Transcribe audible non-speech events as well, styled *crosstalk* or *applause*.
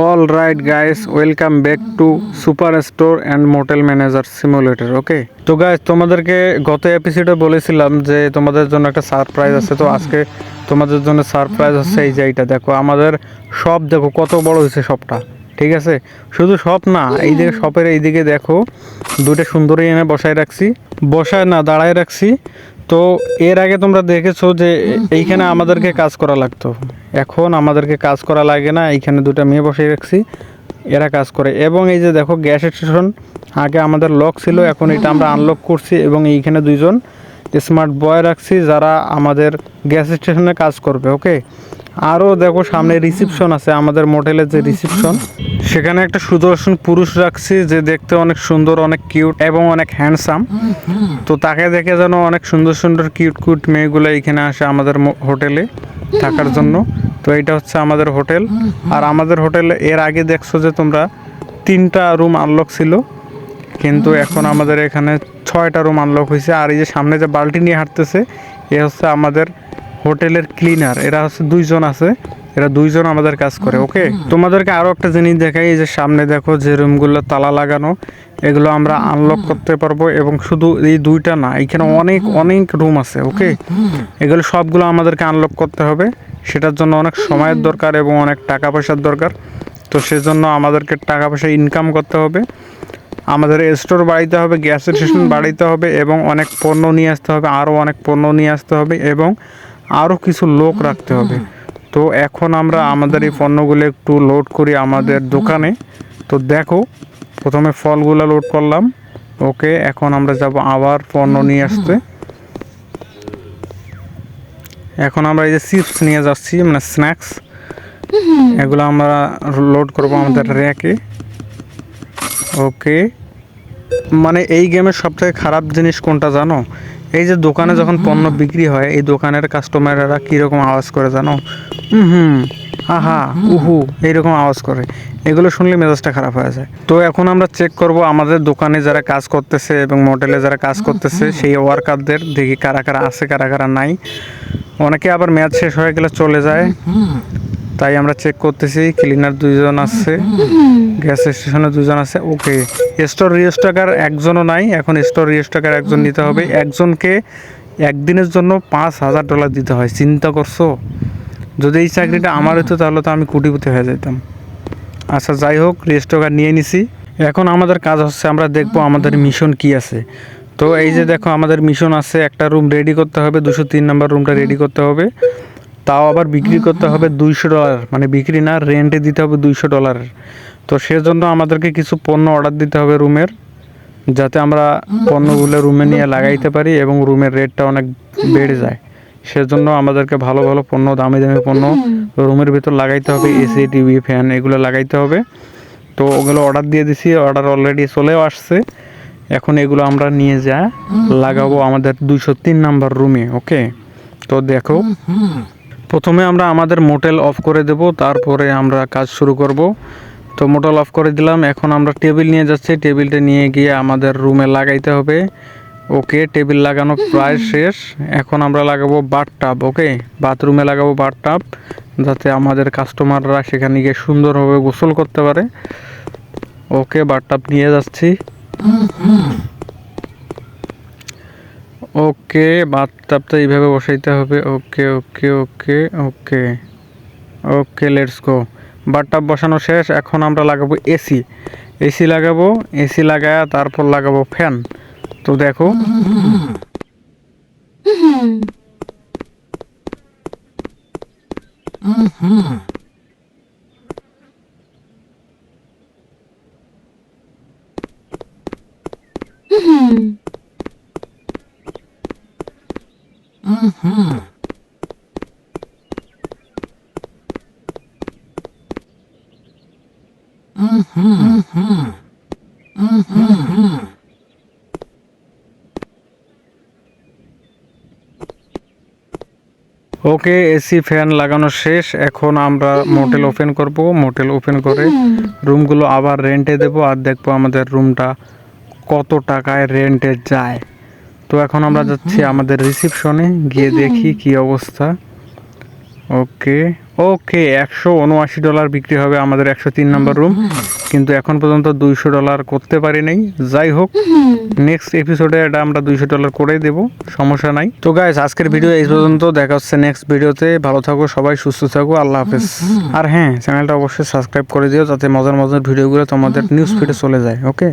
All right guys welcome back to super store and motel manager simulator okay তো guys তোমাদেরকে গত এপিসোডে বলেছিলাম যে তোমাদের জন্য একটা সারপ্রাইজ আছে, তো আজকে তোমাদের জন্য সারপ্রাইজ হচ্ছে এই যে এইটা। দেখো, আমাদের সব দেখো, কত বড় হয়েছে সবটা ঠিক আছে? শুধু সব না, এই দিকে শপের এইদিকে দেখো দুটো সুন্দরী এনে বসায় রাখছি, বসায় না, দাঁড়ায় রাখছি। তো এর আগে তোমরা দেখেছ যে এইখানে আমাদেরকে কাজ করা লাগতো। এখন আমাদেরকে কাজ করা লাগে না, এইখানে দুটা মেয়ে বসে রাখছি, এরা কাজ করে। এবং এই যে দেখো, গ্যাস স্টেশন, আগে আমাদের লক ছিল, এখন এটা আমরা আনলক করছি এবং এইখানে দুইজন স্মার্ট বয় রাখছি যারা আমাদের গ্যাস স্টেশনে কাজ করবে ওকে আরও দেখো সামনে রিসিপশন আছে আমাদের মোটেলের যে রিসিপশন সেখানে একটা সুদর্শন পুরুষ রাখছি যে দেখতে অনেক সুন্দর অনেক কিউট এবং অনেক হ্যান্ডসাম তো তাকে দেখে যেন অনেক সুন্দর সুন্দর কিউট কিউট মেয়েগুলো এখানে আসে আমাদের হোটেলে থাকার জন্য। তো এইটা হচ্ছে আমাদের হোটেল আর আমাদের হোটেলে এর আগে দেখছ যে তোমরা তিনটা রুম আনলক ছিল কিন্তু এখন আমাদের এখানে ছয়টা রুম আনলক হয়েছে আর এই যে সামনে যে বালতি নিয়ে হাঁটতেছে এ হচ্ছে আমাদের হোটেলের ক্লিনার এরা হচ্ছে দুইজন আছে এরা দুইজন আমাদের কাজ করে ওকে? তোমাদেরকে আরও একটা জিনিস দেখাই এই যে সামনে দেখো যে রুমগুলো তালা লাগানো এগুলো আমরা আনলক করতে পারব এবং শুধু এই দুইটা না এখানে অনেক অনেক রুম আছে ওকে? এগুলো সবগুলো আমাদেরকে আনলক করতে হবে সেটার জন্য অনেক সময়ের দরকার এবং অনেক টাকা পয়সার দরকার তো সেজন্য আমাদেরকে টাকা পয়সা ইনকাম করতে হবে আমাদের স্টোর বাড়িতে হবে গ্যাস স্টেশন বাড়িতে হবে এবং অনেক পণ্য নিয়ে আসতে হবে আরও অনেক পণ্য নিয়ে আসতে হবে এবং আরও কিছু লোক রাখতে হবে। তো এখন আমরা আমাদের এই পণ্যগুলো একটু লোড করি আমাদের দোকানে। তো দেখো প্রথমে ফলগুলো লোড করলাম। ওকে এখন আমরা যাব আবার পণ্য নিয়ে আসতে। এখন আমরা এই যে চিপস নিয়ে যাচ্ছি মানে স্ন্যাক্স এগুলো আমরা লোড করব আমাদের র্যাকে ওকে। মানে এই গেমের সবথেকে খারাপ জিনিস কোনটা জানো? এই যে দোকানে যখন পণ্য বিক্রি হয় এই দোকানের কাস্টমাররা কীরকম আওয়াজ করে জানো? হুম হুম আহা উহু এইরকম আওয়াজ করে। এগুলো শুনলে মেজাজটা খারাপ হয়ে যায়। তো এখন আমরা চেক করব আমাদের দোকানে যারা কাজ করতেছে এবং মডেলে যারা কাজ করতেছে সেই ওয়ার্কারদের দেখি কারা কারা আছে কারা কারা নাই। অনেকে আবার ম্যাচ শেষ হয়ে গেলে চলে যায়। তাই আমরা চেক করতেছি ক্লিনার দুইজন আছে গ্যাস স্টেশনে দুজন আছে ওকে স্টোর রিস্টাকার একজনও নাই, এখন স্টোর রিস্টাকার একজন নিতে হবে। একজনকে একদিনের জন্য পাঁচ হাজার ডলার দিতে হয়, চিন্তা করছ? যদি এই চাকরিটা আমার হতো তাহলে তো আমি কোটিপতি হয়ে যেতাম আচ্ছা যাই হোক রেজিস্টার নিয়ে নিছি। এখন আমাদের কাজ হচ্ছে, আমরা দেখব আমাদের মিশন কি আছে। তো এই যে দেখো, আমাদের মিশন আছে, একটা রুম রেডি করতে হবে, দুশো তিন নম্বর রুমটা রেডি করতে হবে। তাও আবার বিক্রি করতে হবে দুইশো ডলার মানে বিক্রি না রেন্টে দিতে হবে দুইশো ডলারের তো সেজন্য আমাদেরকে কিছু পণ্য অর্ডার দিতে হবে রুমের, যাতে আমরা পণ্যগুলো রুমে নিয়ে লাগাইতে পারি এবং রুমের রেটটা অনেক বেড়ে যায়। সেজন্য আমাদেরকে ভালো ভালো পণ্য, দামি দামি পণ্য রুমের ভিতর লাগাইতে হবে এসি টিভি ফ্যান এগুলো লাগাইতে হবে। তো ওগুলো অর্ডার দিয়ে দিছি অর্ডার অলরেডি চলেও আসছে। এখন এগুলো আমরা নিয়ে যা, লাগাবো আমাদের দুইশো তিন নাম্বার রুমে ওকে তো দেখো। প্রথমে আমরা আমাদের মোটেল অফ করে দেব তারপরে আমরা কাজ শুরু করব। তো মোটেল অফ করে দিলাম এখন আমরা টেবিল নিয়ে যাচ্ছি। টেবিলটা নিয়ে গিয়ে আমাদের রুমে লাগাইতে হবে। ওকে টেবিল লাগানো প্রায় *laughs* শেষ। এখন আমরা লাগাবো বাথ টাব ওকে? বাথরুমে লাগাবো বাথ টাব যাতে আমাদের কাস্টমাররা সেখানে গিয়ে সুন্দরভাবে গোসল করতে পারে। ওকে বাথ টাব নিয়ে যাচ্ছি। ওকে, বাথটাবটা এইভাবে বসাইতে হবে। ওকে ওকে ওকে ওকে। ওকে লেটস গো বাথটাব বসানো শেষ, এখন আমরা লাগাবো এসি এসি লাগাবো এসি লাগায়া তারপর লাগাবো ফ্যান তো দেখো। ওকে এসি ফ্যান লাগানো শেষ। এখন আমরা মোটেল ওপেন করব। মোটেল ওপেন করে রুমগুলো আবার রেন্টে দেব। আর দেখব আমাদের রুমটা কত টাকায় রেন্টে যায়। তো এখন আমরা যাচ্ছি আমাদের রিসিপশনে গিয়ে দেখি কি অবস্থা। ওকে ওকে একশো উনআশি ডলার বিক্রি হবে আমাদের একশো তিন নম্বর রুম। কিন্তু এখন পর্যন্ত দুইশো ডলার করতে পারি নাই। যাই হোক নেক্সট এপিসোডে এটা আমরা দুইশো ডলার করে দেব সমস্যা নাই। তো গাইজ আজকের ভিডিও এই পর্যন্ত দেখা হচ্ছে নেক্সট ভিডিওতে ভালো থাকো সবাই সুস্থ থাকো আল্লাহ হাফেজ। আর হ্যাঁ চ্যানেলটা অবশ্যই সাবস্ক্রাইব করে দিও যাতে মজার মজার ভিডিওগুলো তোমাদের নিউজ ফিডে চলে যায় ওকে